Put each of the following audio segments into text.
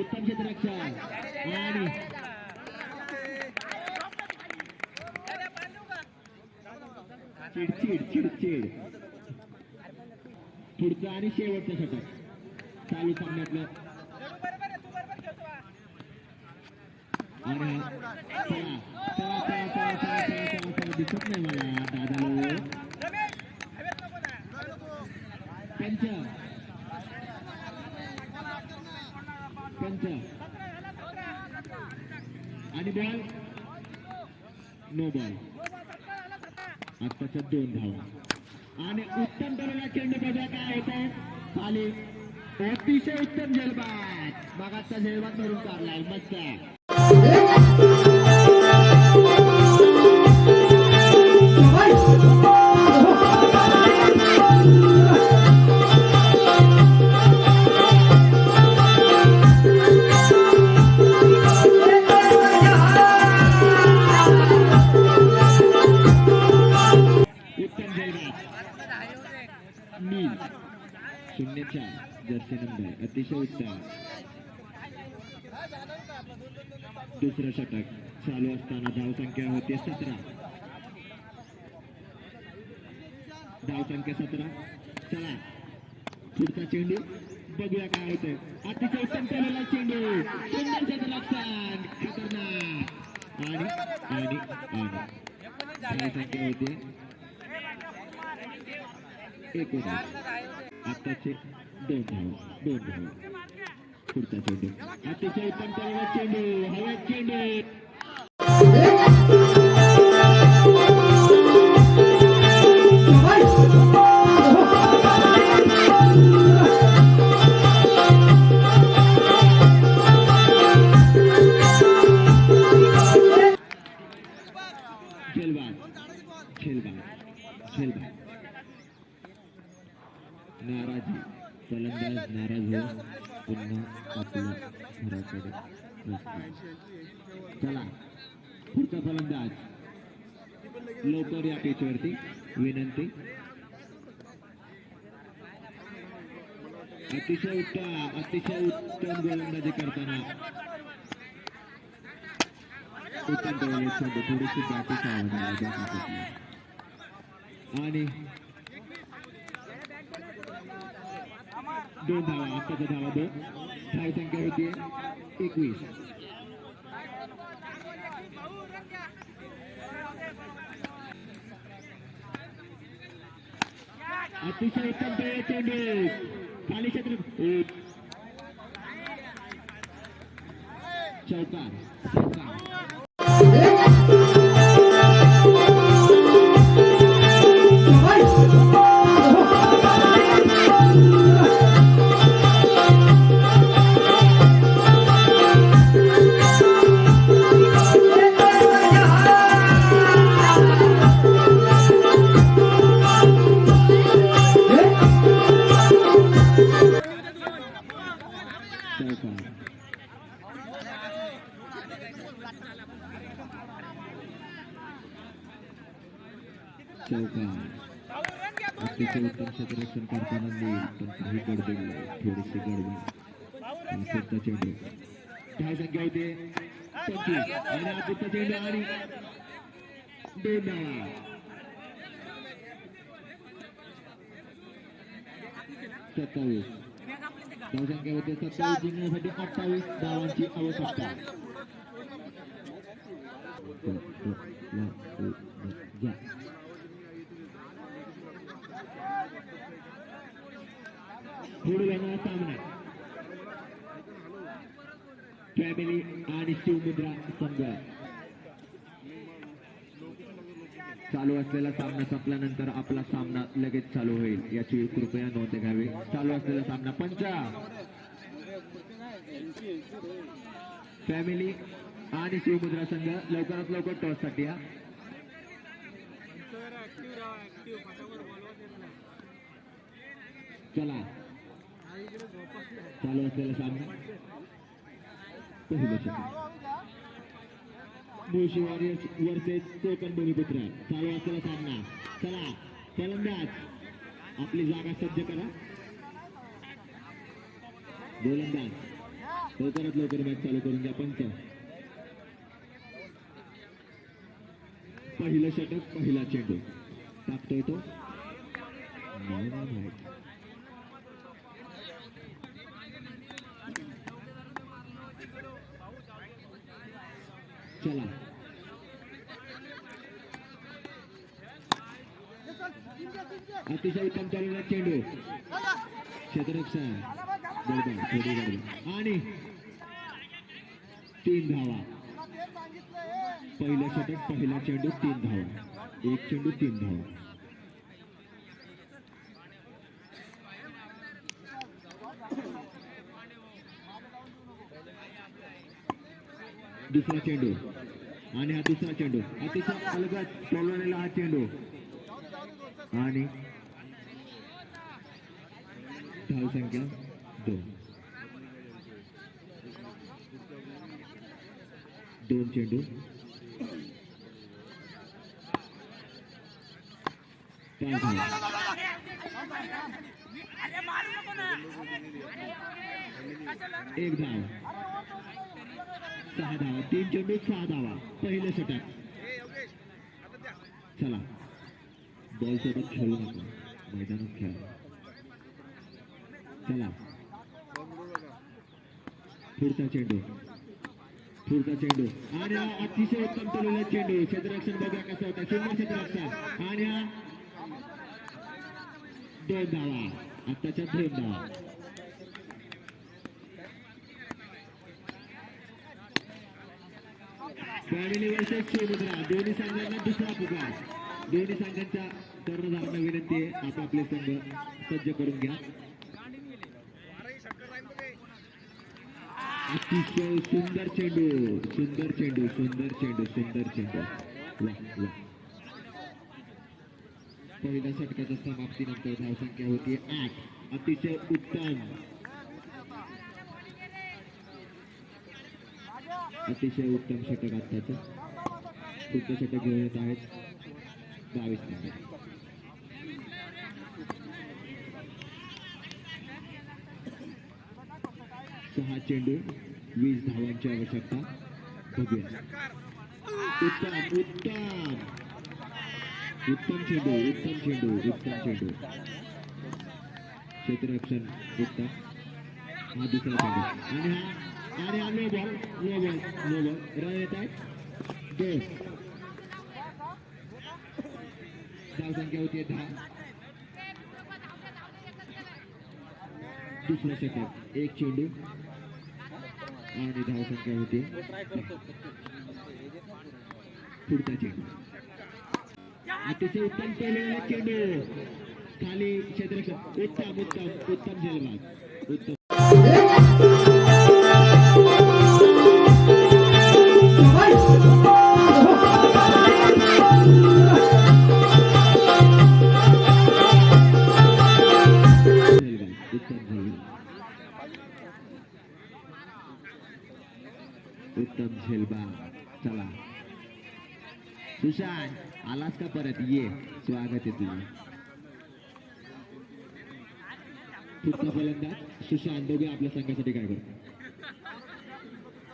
उत्तम क्षेत्ररक्षा आणि चिडचिड चिडचिड पुढचं आणि शेवटचं षटक चालू सामन्यातलं दिसत नाही मला दादा पंच पंच आणि बॉल नो बॉल आत्ताच्या दोन धावा. आणि उत्तम तरुणा चेंडू बघा काय येत आहे खाली. अतिशय उत्तम झेलबाद मागाचा झेलबाद करून काढलाय. मस्त. दुसरं षटक चालू असताना धावसंख्या होते सतरा. धावसंख्या सतरा. चला. पुढचा चेंडू बघूया काय होतंय. अतिशय उत्तम केलेला चेंडू. सुंदर क्षेत्ररक्षण खतरनाक. आणि आणि आणि. धावसंख्या होते एकोणीस. आताचे दोन धाव दोन धाव. अतिशय पंचांना चेंडू हवेत चेंडू नाराजी. फलंदाज नाराज होऊन पुन्हा. चला. पुढचा फलंदाज. लवकर या पिचवरती. विनंती. अतिशय उत्तम अतिशय उत्तम गोलंदाजी करताना. उत्तम गोलंदाजी थोडीशी बॅटिंग आणि दोन धावा आत्ताच्या धावा दोन. धाव संख्या होती एकवीस. अतिशय उत्तम खेळ चेंडू खाली क्षेत्र एक. चौकार. चौकार. क्षेत्ररक्षण करताना नील पण काही गडबड थोडीशी गडबड आणि चेंडू काय संख्या होते पंचवीस. आणि हा पुढचा चेंडू आणि दोन धावा सत्तावीस धावसंख्या होते सत्तावीस जिंकण्यासाठी अठ्ठावीस धावांची आवश्यकता. सामना. फॅमिली आणि शिवमुद्रा संघ. चालू असलेला सामना संपल्यानंतर आपला सामना लगेच चालू होईल. याची कृपया नोंद घ्यावी. चालू असलेला सामना पंचा. फॅमिली आणि शिवमुद्रा संघ लवकरात लवकर टॉससाठी या. चला. चालू असलेला सामना. पहिलं मुळशी वॉरियर्स वर्सेस कोकण भूमिपुत्र चालू असलेला सामना. चला फलंदाज. आपली जागा सज्ज करा. गोलंदाज. लवकरात लवकर मॅच चालू करून द्या पंच. पहिलं षटक पहिला चेंडू. टाकतोय तो. नाही अतिशय उत्तम चेंडू. क्षेत्ररक्षण आणि तीन धावा. पहिलं षटक पहिला चेंडू तीन धावा. एक चेंडू तीन धावा. दुसरा चेंडू. आणि हा दुसरा चेंडू अतिशय अलगद टोलवलेला हा चेंडू. आणि संख्या दोन. दोन चेंडू. एक धाव. सहा धावा तीन चेंडू सहा धावा. पहिले षटक चला. बॉल सोबत खेळू नका मैदानात खेळा. चला. पुढचा चेंडू. पुढचा चेंडू. आणि हा अतिशय उत्तम चालवलेला चेंडू. क्षेत्ररक्षण बघा कसं होता. शून्य क्षेत्ररक्षण. आणि हा दोन धावा. आत्ताच्या दोन धावा. फॅमिली वर्सेस शिवमुद्रा दोन्ही संघांना दुसरा पुकार. दोन्ही संघांच्या कर्णधारांना विनंती आहे आपापले संघ सज्ज करून घ्या. अतिशय सुंदर चेंडू सुंदर चेंडू सुंदर चेंडू सुंदर चेंडू. वा वा. पहिल्या षटकाच्या समाप्तीनंतर धावसंख्या होती आठ. अतिशय उत्तम. अतिशय उत्तम षटक आत्ताचं पुढचं षटक घेऊन येत आहेत. बावीस नंबर. सहा चेंडू वीस धावांची आवश्यकता. बघूया. उत्तम उत्तम. उत्तम चेंडू उत्तम चेंडू उत्तम चेंडू. क्षेत्ररक्षण उत्तम. हा दुसरा चेंडू. आणि हा आणि हा no ball no ball no ball run येत आहेत दोन धाव संख्या होती दहा. दुसरं षटक एक चेंडू. आणि धाव संख्या होती पुढचा चेंडू. अतिशय उत्तम केलेला चेंडू. खाली क्षेत्ररक्षण उत्तम उत्तम उत्तम झेलबाज उत्तम. उत्तम झेलबा चला. सुशांत आलास का परत? ये. स्वागत आहे तुला. पुढचा फलंदाज सुशांत दोघे आपल्या संघासाठी काय करतो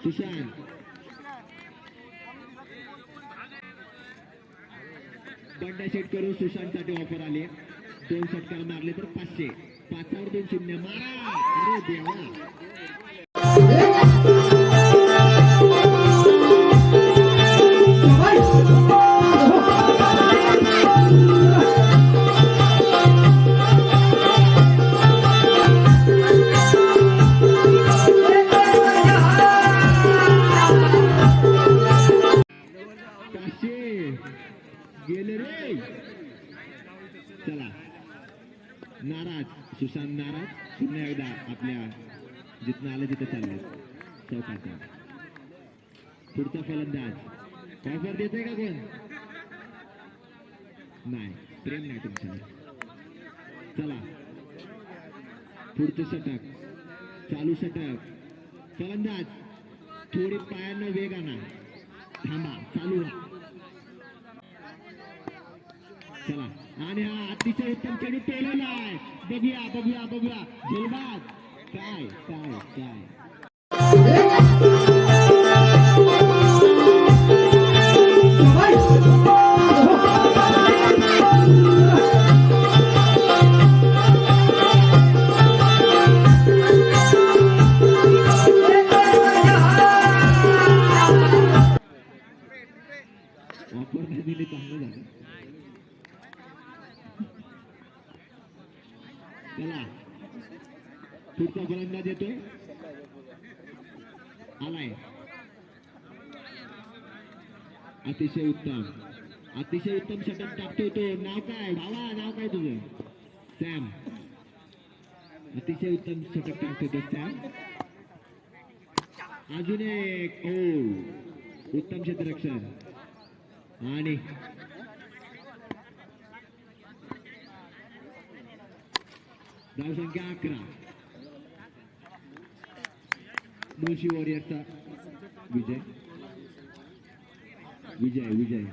सुशांत. बंडा सेट करून सुशांतसाठी ऑफर आली. दोन षटकार मारले तर पाचशे. पाचावर दोन शून्य. मारा. अरे देवा. सुशांत नाराज पुन्हा एकदा आपल्या जिथनं आलं तिथं चाललंय चौकाचा पुढचा फलंदाज. ऑफर देतोय का कोण? नाही. प्रेम नाही तुमच्यावर. चला. पुढचं षटक. चालू षटक. फलंदाज. थोडी पायांना वेग आणा. थांबा. चालू राहा. चला. आणि हा उत्तम चेंडू पेलवला आहे बघूया बघूया बघूया. झेलबाद काय काय काय? आलाय. अतिशय उत्तम. अतिशय उत्तम षटक टाकतोय तो. नाव काय? भावा नाव काय तुझं? सॅम. अतिशय उत्तम षटक टाकतोय तो सॅम. अजून एक. ओ उत्तम क्षेत्ररक्षण आणि? धावसंख्या अकरा. मुळशी वॉरियरचा. विजय. विजय विजय.